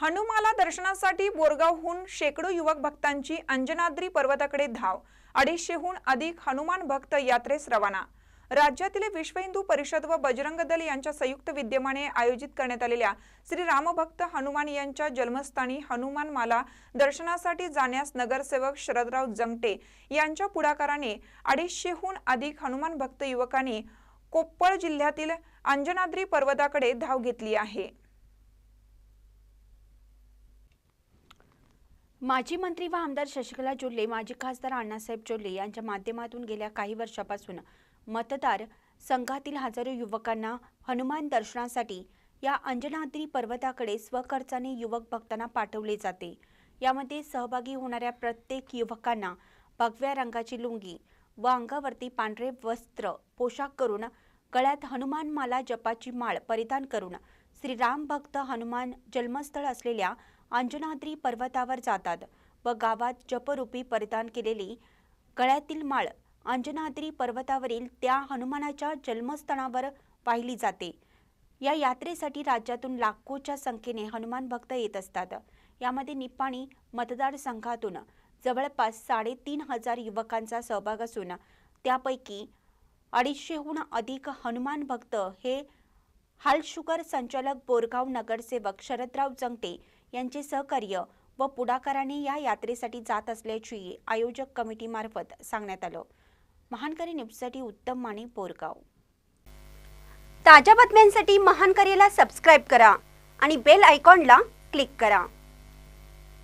हनुमाला दर्शनासाठी बोरगावहून शेकडो युवक भक्तांची अंजनाद्री पर्वताकडे धाव. अडीचशेहून अधिक हनुमान भक्त यात्रेस रवाना. राज्यातील विश्व हिंदू परिषद व बजरंग दल यांच्या संयुक्त विद्यमाने आयोजित करण्यात आलेल्या श्री रामभक्त हनुमान यांच्या जन्मस्थानी हनुमान माला दर्शनासाठी जाण्यास नगरसेवक शरदराव जंगटे यांच्या पुढाकाराने अडीचशेहून अधिक हनुमान भक्त युवकांनी कोप्पळ जिल्ह्यातील अंजनाद्री पर्वताकडे धाव घेतली आहे. माजी मंत्री व आमदार शशिकला जोल्ले माजी खासदार अण्णासाहेब जोल्ले यांच्या माध्यमातून गेल्या काही वर्षापासून मतदार संघातील हजारो युवकांना हनुमान दर्शनासाठी या अंजनाद्री पर्वताकडे स्वखर्चाने युवक भक्तांना पाठवले जाते. यामध्ये सहभागी होणाऱ्या प्रत्येक युवकांना भगव्या रंगाची लुंगी व अंगावरती पांढरे वस्त्र पोशाख करून गळ्यात हनुमान माला जपाची माळ परिधान करून श्रीराम भक्त हनुमान जन्मस्थळ असलेल्या अंजनाद्री पर्वतावर जातात व गावात जपरूपी परिधान केलेली गळ्यातील माळ अंजनाद्री पर्वतावरील त्या हनुमानाच्या जन्मस्थानावर पाहिली जाते. या यात्रेसाठी राज्यातून लाखोच्या संख्येने हनुमान भक्त येत असतात. यामध्ये निप्पाणी मतदारसंघातून जवळपास साडेतीन हजार युवकांचा सहभाग असून त्यापैकी अडीचशेहून अधिक हनुमान भक्त हे हालशुगर संचालक बोरगाव नगरसेवक शरदराव जंगटे यांचे सहकार्य व पुढाकाराने या यात्रेसाठी जात असल्याची आयोजक कमिटीमार्फत सांगण्यात आलं. महानकरी न्यूजसाठी उत्तम माने बोरगाव ताज्या बातम्यांसाठी महानकरीला सबस्क्राईब करा आणि बेल आयकॉनला क्लिक करा.